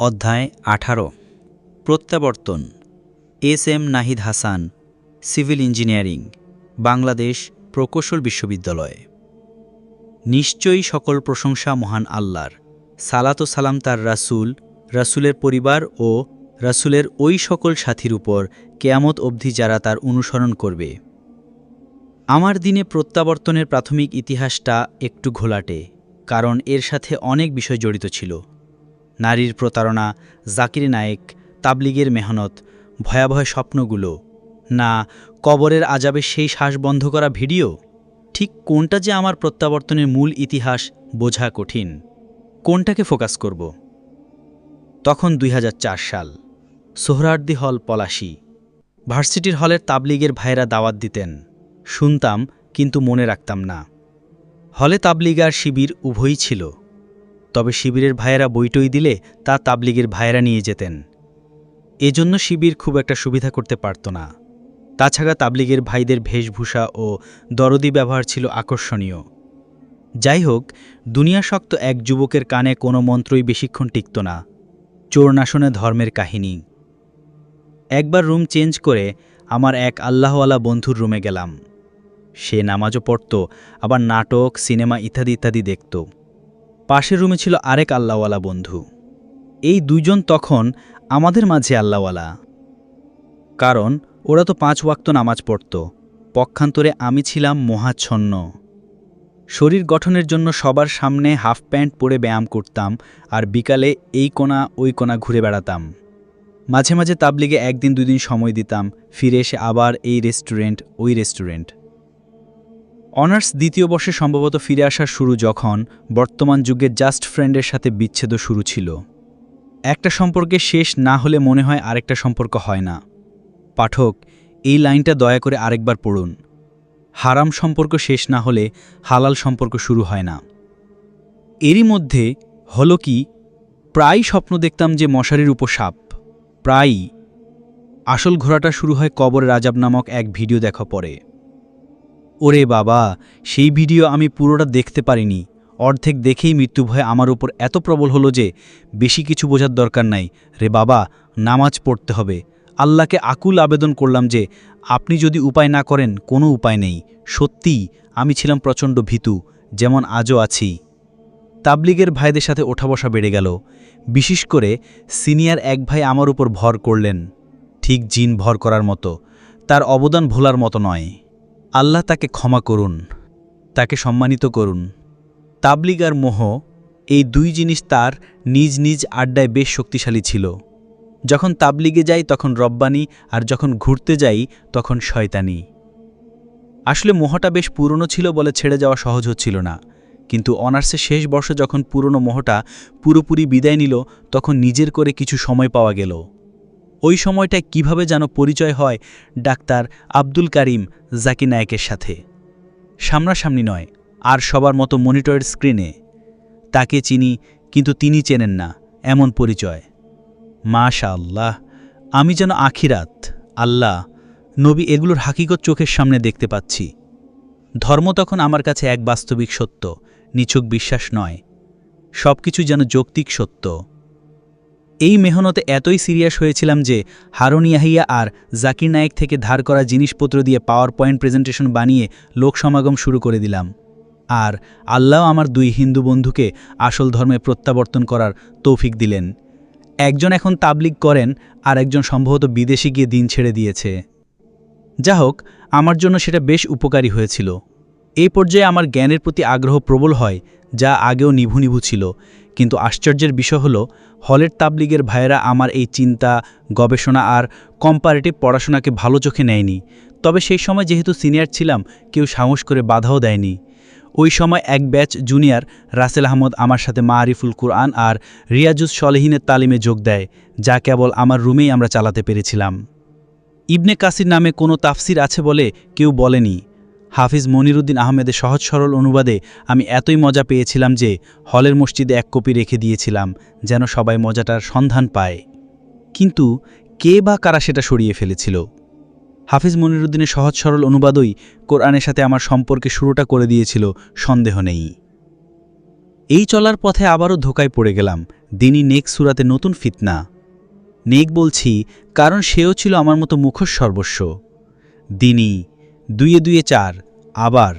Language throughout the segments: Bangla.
অধ্যায় আঠারো। প্রত্যাবর্তন। S M Nahid Hasan, civil engineering, Bangladesh প্রকৌশল বিশ্ববিদ্যালয়। নিশ্চয়ই সকল প্রশংসা মহান আল্লাহর। সালাত সালাম তার রাসূল, রাসূলের পরিবার ও রাসূলের ওই সকল সাথীর উপর কেয়ামত অবধি যারা তার অনুসরণ করবে। আমার দিনে প্রত্যাবর্তনের প্রাথমিক ইতিহাসটা একটু ঘোলাটে, কারণ এর সাথে অনেক বিষয় জড়িত ছিল। নারীর প্রতারণা, জাকির নায়েক, তাবলিগের মেহনত, ভয়াবহ স্বপ্নগুলো। না, কবরের আজাবে সেই শ্বাস বন্ধ করা ভিডিও? ঠিক কোনটা যে আমার প্রত্যাবর্তনের মূল ইতিহাস বোঝা কঠিন। কোনটাকে ফোকাস করব? তখন দুই হাজার চার সাল সোহরার্দি হল পলাশি। ভার্সিটির হলের তাবলিগের ভাইরা দাওয়াত দিতেন। শুনতাম, কিন্তু মনে রাখতাম না। হলে তাবলিগার শিবির উভয়ই ছিল। তবে শিবিরের ভাইয়েরা বইটই দিলে তা তাবলিগের ভাইয়েরা নিয়ে যেতেন। এজন্য শিবির খুব একটা সুবিধা করতে পারত না। তাছাড়া তাবলিগের ভাইদের বেশভূষা ও দরদি ব্যবহার ছিল আকর্ষণীয়। যাই হোক দুনিয়াশক্ত এক যুবকের কানে কোনো মন্ত্রই বেশিক্ষণ টিকত না। চোরনাশনে ধর্মের কাহিনী। একবার রুম চেঞ্জ করে আমার এক আল্লাহওয়ালা বন্ধুর রুমে গেলাম। সে নামাজও পড়ত, আবার নাটক, সিনেমা ইত্যাদি ইত্যাদি দেখত। পাশের রুমে ছিল আরেক আল্লাহওয়ালা বন্ধু। এই দুইজন তখন আমাদের মাঝে আল্লাহওয়ালা। কারণ ওরা তো পাঁচ ওয়াক্ত নামাজ পড়ত। পক্ষান্তরে আমি ছিলাম মহাচ্ছন্ন। শরীর গঠনের জন্য সবার সামনে হাফ প্যান্ট পরে ব্যায়াম করতাম আর বিকালে এই কোণা ওই কোণা ঘুরে বেড়াতাম। মাঝে মাঝে তাবলিগে একদিন দুদিন সময় দিতাম, ফিরে এসে আবার এই রেস্টুরেন্ট, ওই রেস্টুরেন্ট। অনার্স দ্বিতীয় বর্ষে সম্ভবত ফিরে আসার শুরু যখন বর্তমান যুগের জাস্ট ফ্রেন্ডের সাথে বিচ্ছেদ শুরু ছিল। একটা সম্পর্কে শেষ না হলে মনে হয় আরেকটা সম্পর্ক হয় না। পাঠক, এই লাইনটা দয়া করে আরেকবার পড়ুন। হারাম সম্পর্ক শেষ না হলে হালাল সম্পর্ক শুরু হয় না। এরই মধ্যে হলো কি প্রায় স্বপ্ন দেখতাম যে মশারির উপর সাপ। প্রায়ই। আসল ঘোরাটা শুরু হয় কবর রাজাব নামক এক ভিডিও দেখা পরে। ওরে বাবা, সেই ভিডিও আমি পুরোটা দেখতে পারিনি। অর্ধেক দেখেই মৃত্যু ভয় আমার উপর এত প্রবল হলো যে বেশি কিছু বোঝার দরকার নাই। রে বাবা, নামাজ পড়তে হবে। আল্লাহকে আকুল আবেদন করলাম যে আপনি যদি উপায় না করেন, কোনো উপায় নেই। সত্যিই, আমি ছিলাম প্রচণ্ড ভীতু, যেমন আজও আছি। তাবলিগের ভাইদের সাথে ওঠা বসা বেড়ে গেল। বিশেষ করে সিনিয়র এক ভাই আমার উপর ভর করলেন। ঠিক জিন ভর করার মতো। তার অবদান ভোলার মতো নয়। আল্লাহ তাকে ক্ষমা করুন, তাকে সম্মানিত করুন। তাবলিগ আর মোহ এই দুই জিনিস তার নিজ নিজ আড্ডায় বেশ শক্তিশালী ছিল। যখন তাবলিগে যাই তখন রব্বানি, আর যখন ঘুরতে যাই তখন শয়তানি। আসলে মোহটা বেশ পুরনো ছিল বলে ছেড়ে যাওয়া সহজ হচ্ছিল না। কিন্তু অনার্সের শেষ বর্ষ যখন পুরনো মোহটা পুরোপুরি বিদায় নিল, তখন নিজের করে কিছু সময় পাওয়া গেল। ওই সময়টায় কীভাবে যেন পরিচয় হয় ডাক্তার আব্দুল কারিম জাকি নায়কের সাথে। সামনাসামনি নয়, আর সবার মতো মনিটরের স্ক্রিনে। তাকে চিনি, কিন্তু তিনি চেনেন না, এমন পরিচয়। মাশা আল্লাহ আমি যেন আখিরাত, আল্লাহ, নবী এগুলোর হাকিকত চোখের সামনে দেখতে পাচ্ছি। ধর্ম তখন আমার কাছে এক বাস্তবিক সত্য, নিছক বিশ্বাস নয়। সব কিছু যেন যৌক্তিক সত্য। এই মেহনতে এতই সিরিয়াস হয়েছিলাম যে হারুন ইয়াহিয়া আর জাকির নায়েক থেকে ধার করা জিনিসপত্র দিয়ে পাওয়ার পয়েন্ট প্রেজেন্টেশন বানিয়ে লোক সমাগম শুরু করে দিলাম। আর আল্লাহ আমার দুই হিন্দু বন্ধুকে আসল ধর্মে প্রত্যাবর্তন করার তৌফিক দিলেন। একজন এখন তাবলিগ করেন, আর একজন সম্ভবত বিদেশে গিয়ে দিন ছেড়ে দিয়েছে। যা হোক, আমার জন্য সেটা বেশ উপকারী হয়েছিল। এই পর্যায়ে আমার জ্ঞানের প্রতি আগ্রহ প্রবল হয়, যা আগেও নিভু নিভু ছিল। কিন্তু আশ্চর্যের বিষয় হলো, হলের তাবলিগের ভাইয়েরা আমার এই চিন্তা, গবেষণা আর কম্পারেটিভ পড়াশোনাকে ভালো চোখে নেয়নি। তবে সেই সময় যেহেতু সিনিয়র ছিলাম, কেউ সাহস করে বাধাও দেয়নি। ওই সময় এক ব্যাচ জুনিয়র রাসেল আহমদ আমার সাথে মা মারিফুল কুরআন আর রিয়াজুস সলেহিনের তালিমে যোগ দেয়, যা কেবল আমার রুমেই আমরা চালাতে পেরেছিলাম। ইবনে কাসির নামে কোনো তাফসির আছে বলে কেউ বলেনি। হাফিজ মনিরুদ্দিন আহমেদের সহজ সরল অনুবাদে আমি এতই মজা পেয়েছিলাম যে হলের মসজিদে এক কপি রেখে দিয়েছিলাম, যেন সবাই মজাটার সন্ধান পায়। কিন্তু কে বা কারা সেটা সরিয়ে ফেলেছিল? হাফিজ মনিরুদ্দিনের সহজ সরল অনুবাদই কোরআনের সাথে আমার সম্পর্কে শুরুটা করে দিয়েছিল, সন্দেহ নেই। এই চলার পথে আবারও ধোকায় পড়ে গেলাম, দিনই নেক সুরাতে নতুন ফিতনা। নেক বলছি, কারণ সেও ছিল আমার মতো মুখোশ সর্বস্ব। দিনই দুইয়ে দুইয়ে চার, আবার।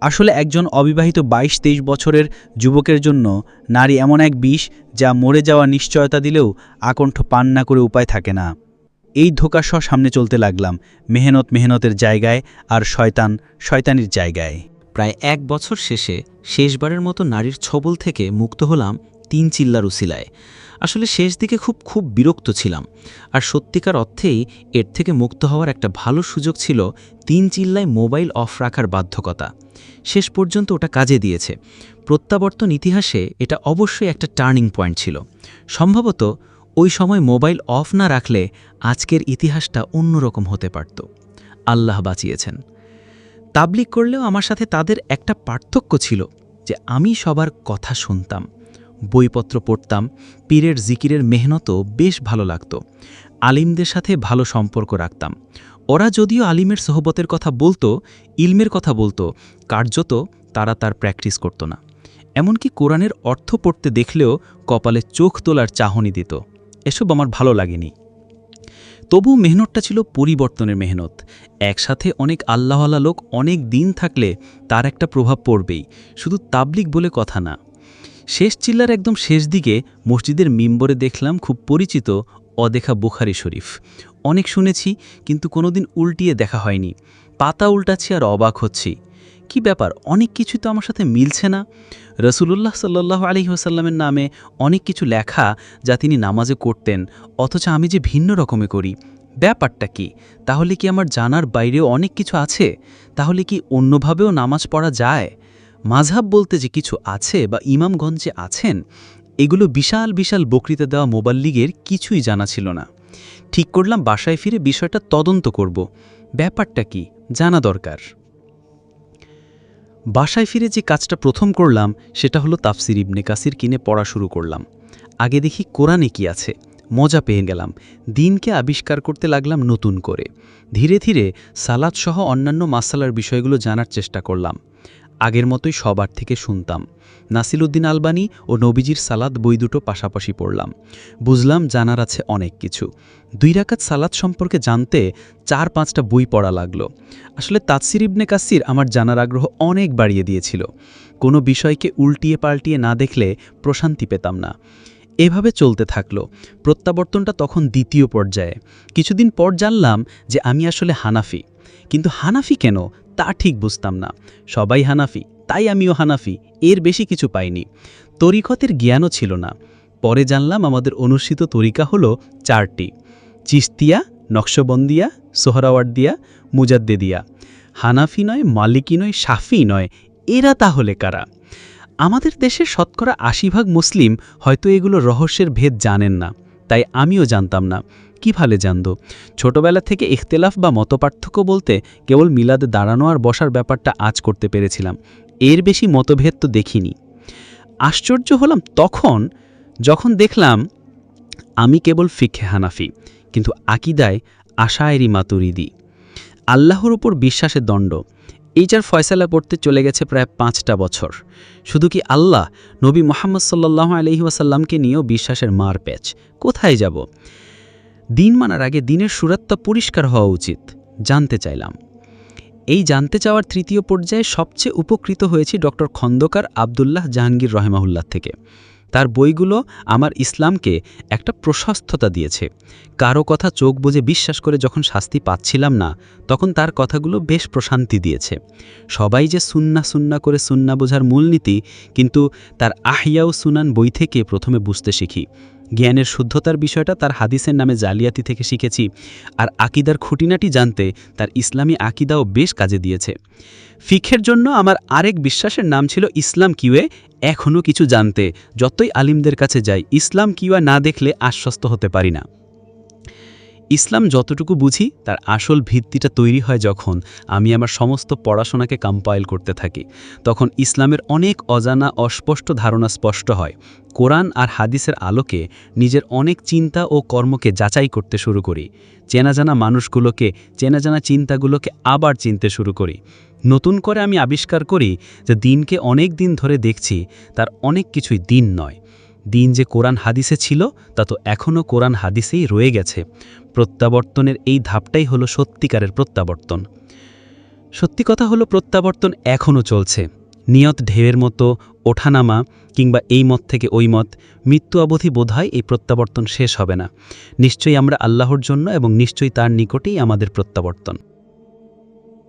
আসলে একজন অবিবাহিত বাইশ তেইশ বছরের যুবকের জন্য নারী এমন এক বিষ যা মরে যাওয়ার নিশ্চয়তা দিলেও আকণ্ঠ পান না করে উপায় থাকে না। এই ধোকা সহ সামনে চলতে লাগলাম, মেহনত মেহনতের জায়গায় আর শয়তান শয়তানির জায়গায়। প্রায় এক বছর শেষে শেষবারের মতো নারীর ছবল থেকে মুক্ত হলাম তিন চিল্লার উসিলায়। আসলে শেষ দিকে খুব খুব বিরক্ত ছিলাম। আর সত্যিকার অর্থেই এর থেকে মুক্ত হওয়ার একটা ভালো সুযোগ ছিল তিন চিল্লায় মোবাইল অফ রাখার বাধ্যকতা। শেষ পর্যন্ত ওটা কাজে দিয়েছে। প্রত্যাবর্তন ইতিহাসে এটা অবশ্যই একটা টার্নিং পয়েন্ট ছিল। সম্ভবত ওই সময় মোবাইল অফ না রাখলে আজকের ইতিহাসটা অন্যরকম হতে পারত। আল্লাহ বাঁচিয়েছেন। তাবলিক করলেও আমার সাথে তাদের একটা পার্থক্য ছিল যে আমি সবার কথা শুনতাম। বইপত্র পড়তাম, পীরের জিকিরের মেহনতও বেশ ভালো লাগত। আলিমদের সাথে ভালো সম্পর্ক রাখতাম। ওরা যদিও আলিমের সোহবতের কথা বলতো, ইলমের কথা বলতো, কার্যত তারা তার প্র্যাকটিস করতো না। এমনকি কোরআনের অর্থ পড়তে দেখলেও কপালে চোখ তোলার চাহনি দিত। এসব আমার ভালো লাগেনি। তবু মেহনতটা ছিল পরিবর্তনের মেহনত। একসাথে অনেক আল্লাহওয়ালা লোক অনেক দিন থাকলে তার একটা প্রভাব পড়বেই। শুধু তাবলিক বলে কথা না। শেষ চিল্লার একদম শেষ দিকে মসজিদের মিম্বরে দেখলাম খুব পরিচিত অদেখা বুখারি শরীফ। অনেক শুনেছি, কিন্তু কোনোদিন উল্টিয়ে দেখা হয়নি। পাতা উল্টাচ্ছি আর অবাক হচ্ছি। কি ব্যাপার, অনেক কিছু তো আমার সাথে মিলছে না? রসুলুল্লাহ সাল্লাহ আলী ওসাল্লামের নামে অনেক কিছু লেখা যা তিনি নামাজে করতেন, অথচ আমি যে ভিন্ন রকমে করি। ব্যাপারটা কি? তাহলে কি আমার জানার বাইরেও অনেক কিছু আছে? তাহলে কি অন্যভাবেও নামাজ পড়া যায়? মাঝহাব বলতে যে কিছু আছে বা ইমামগঞ্জে আছেন, এগুলো বিশাল বিশাল বক্তৃতা দেওয়া মোবাল্লিগের কিছুই জানা ছিল না। ঠিক করলাম বাসায় ফিরে বিষয়টা তদন্ত করব। ব্যাপারটা কি? জানা দরকার। বাসায় ফিরে যে কাজটা প্রথম করলাম, সেটা হলো তাফসির ইবনে কাসির কিনে পড়া শুরু করলাম। আগে দেখি কোরআনে কি আছে। মজা পেয়ে গেলাম। দিনকে আবিষ্কার করতে লাগলাম নতুন করে। ধীরে ধীরে সালাদসহ অন্যান্য মাসালার বিষয়গুলো জানার চেষ্টা করলাম। আগের মতোই সবার থেকে শুনতাম। নাসিলউদ্দিন আলবানি ও নবীজির সালাদ বই দুটো পাশাপাশি পড়লাম। বুঝলাম জানার আছে অনেক কিছু। দুই রাকাত সালাদ সম্পর্কে জানতে চার পাঁচটা বই পড়া লাগল। আসলে তাৎসির ইবনে কাসির আমার জানার আগ্রহ অনেক বাড়িয়ে দিয়েছিল। কোনো বিষয়কে উল্টিয়ে পাল্টিয়ে না দেখলে প্রশান্তি পেতাম না। এভাবে চলতে থাকল। প্রত্যাবর্তনটা তখন দ্বিতীয় পর্যায়ে। কিছুদিন পর জানলাম যে আমি আসলে হানাফি। কিন্তু হানাফি কেন? তা ঠিক বুঝতাম না। সবাই হানাফি, তাই আমিও হানাফি, এর বেশি কিছু পাইনি। তরিকতের জ্ঞানও ছিল না। পরে জানলাম আমাদের অনুষ্ঠিত তরিকা হলো চারটি। চিস্তিয়া নকশবন্দিয়া, সোহরাওয়ার্দিয়া, মুজাদ্দেদিয়া। হানাফি নয়, মালিকি নয় সাফি নয়, এরা তাহলে কারা? আমাদের দেশের শতকরা আশি ভাগ মুসলিম হয়তো এগুলো রহস্যের ভেদ জানেন না, তাই আমিও জানতাম না। কীভাবে জানত? ছোটবেলা থেকে ইখতেলাফ বা মতপার্থক্য বলতে কেবল মিলাদে দাঁড়ানো আর বসার ব্যাপারটা আজ করতে পেরেছিলাম। এর বেশি মতভেদ তো দেখিনি। আশ্চর্য হলাম তখন যখন দেখলাম আমি কেবল ফিখে হানাফি, কিন্তু আকিদায় আশায়েরি মাতুরিদি। আল্লাহর ওপর বিশ্বাসের দণ্ড। এই যার ফয়সালা পড়তে চলে গেছে প্রায় পাঁচটা বছর। শুধু কি আল্লাহ নবী মোহাম্মদ সাল্লাহ আলহি ওয়াসাল্লামকে নিয়েও বিশ্বাসের মার প্যাচ? কোথায় যাব? দিন মানার আগে দিনের সুরাত্তা পরিষ্কার হওয়া উচিত, জানতে চাইলাম। এই জানতে চাওয়ার তৃতীয় পর্যায়ে সবচেয়ে উপকৃত হয়েছি ডক্টর খন্দকার আবদুল্লাহ জাহাঙ্গীর রহমাহুল্লাহ থেকে। তার বইগুলো আমার ইসলামকে একটা প্রশস্ততা দিয়েছে। কারও কথা চোখ বুঝে বিশ্বাস করে যখন শাস্তি পাচ্ছিলাম না, তখন তার কথাগুলো বেশ প্রশান্তি দিয়েছে। সবাই যে সুন্না সুন্না করে সুন্না বোঝার মূলনীতি, কিন্তু তার আহিয়াও সুনান বই থেকে প্রথমে বুঝতে শিখি। জ্ঞানের শুদ্ধতার বিষয়টা তার হাদিসের নামে জালিয়াতি থেকে শিখেছি আর আকিদার খুঁটিনাটি জানতে তার ইসলামী আকিদাও বেশ কাজে দিয়েছে। ফিখের জন্য আমার আরেক বিশ্বাসের নাম ছিল ইসলাম কিউয়ে এখনও কিছু জানতে, যতই আলিমদের কাছে যাই, ইসলাম কিউয়া না দেখলে আশ্বস্ত হতে পারি না। ইসলাম যতটুকু বুঝি, তার আসল ভিত্তিটা তৈরি হয় যখন আমি আমার সমস্ত পড়াশোনাকে কম্পাইল করতে থাকি। তখন ইসলামের অনেক অজানা, অস্পষ্ট ধারণা স্পষ্ট হয়। কোরআন আর হাদিসের আলোকে নিজের অনেক চিন্তা ও কর্মকে যাচাই করতে শুরু করি। চেনা জানা মানুষগুলোকে চেনা জানা চিন্তাগুলোকে আবার চিনতে শুরু করি। নতুন করে আমি আবিষ্কার করি যে দিনকে অনেক দিন ধরে দেখছি, তার অনেক কিছুই দিন নয়। দিন যে কোরআন হাদিসে ছিল, তা তো এখনও কোরআন হাদিসেই রয়ে গেছে। প্রত্যাবর্তনের এই ধাপটাই হলো সত্যিকারের প্রত্যাবর্তন। সত্যি কথা হলো প্রত্যাবর্তন এখনও চলছে। নিয়ত ঢেউয়ের মতো ওঠানামা কিংবা এই মত থেকে ওই মত, মৃত্যু অবধি বোধহয় এই প্রত্যাবর্তন শেষ হবে না। নিশ্চয়ই আমরা আল্লাহর জন্য এবং নিশ্চয়ই তার নিকটেই আমাদের প্রত্যাবর্তন।